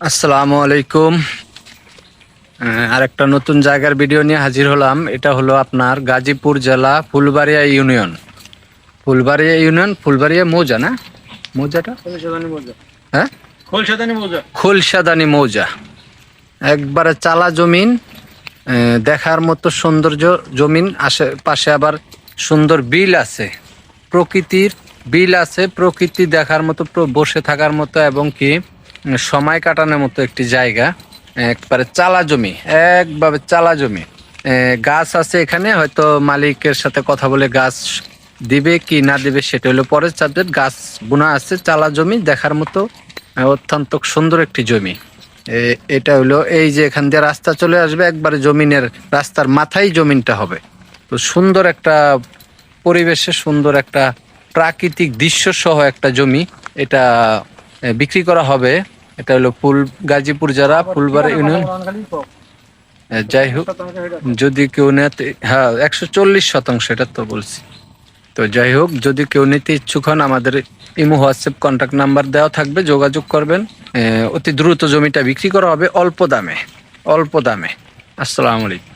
আসসালামু আলাইকুম। আহ, আরেকটা নতুন জায়গার ভিডিও নিয়ে হাজির হলাম। এটা হলো আপনার গাজীপুর জেলা ফুলবাড়িয়া ইউনিয়ন। ফুলবাড়িয়া ইউনিয়ন ফুলবাড়িয়া মৌজা না? মৌজাটা? হ্যাঁ? খোলসাদানি মৌজা। একবারে চালা জমিন দেখার মতো সৌন্দর্য জমিন আশেপাশে আবার সুন্দর বিল আছে। প্রকৃতির বিল আছে প্রকৃতি দেখার মতো বসে থাকার মতো এবং কি সময় কাটানোর মতো একটি জায়গা, একবারে চালা জমি, একভাবে চালা জমি। গাছ আছে এখানে, হয়তো মালিকের সাথে কথা বলে গাছ দিবে কি না দিবে সেটা হলো পরের সাবজেক্ট গাছ বোনা আছে, চালা জমি, দেখার মতো অত্যন্ত সুন্দর একটি জমি। এটা হলো এই যে এখান দিয়ে রাস্তা চলে আসবে, একবারে জমিনের রাস্তার মাথায় জমিনটা হবে। তো সুন্দর একটা পরিবেশে, সুন্দর একটা প্রাকৃতিক দৃশ্য সহ একটা জমি, এটা বিক্রি করা হবে। এটা হলো ফুল গাজীপুর জেলা ফুলবার ইউনিয়ন। এ, যাই হোক যদি কেউ নেতে হ্যাঁ একশো চল্লিশ শতাংশ এটা তো বলছি। তো যাই হোক যদি কেউ নিতে ইচ্ছুক হন আমাদের ইমো হোয়াটসঅ্যাপ কন্ট্যাক্ট নাম্বার দেওয়া থাকবে যোগাযোগ করবেন। অতি দ্রুত জমিটা বিক্রি করা হবে অল্প দামে অল্প দামে। আসসালামু আলাইকুম।